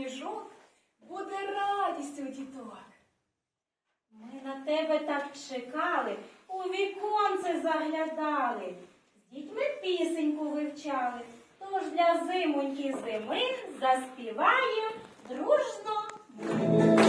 сніжок буде радістю діток. Ми на тебе так чекали, у віконце заглядали, з дітьми пісеньку вивчали. Тож для зимоньки зими заспіваємо дружно.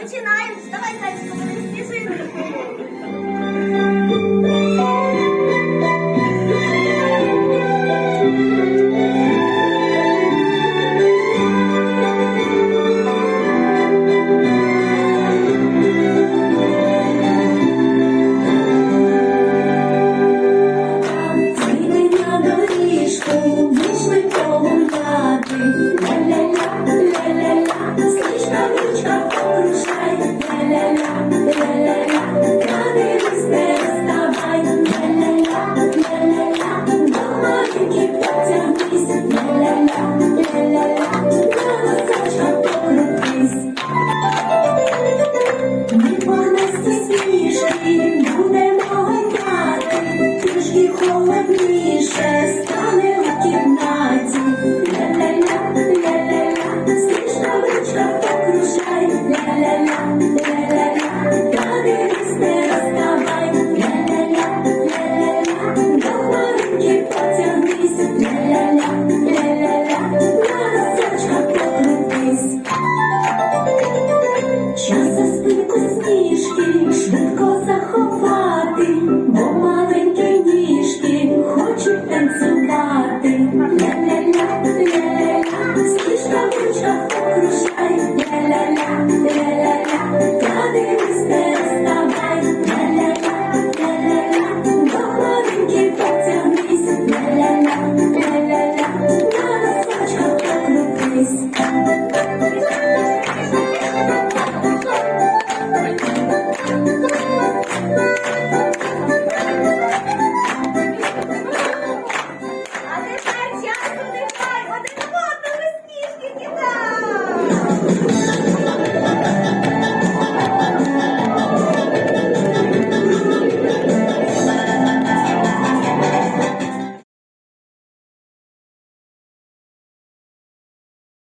Сніжиночки Давай, зайчику, мене сніжиночку. Christmas.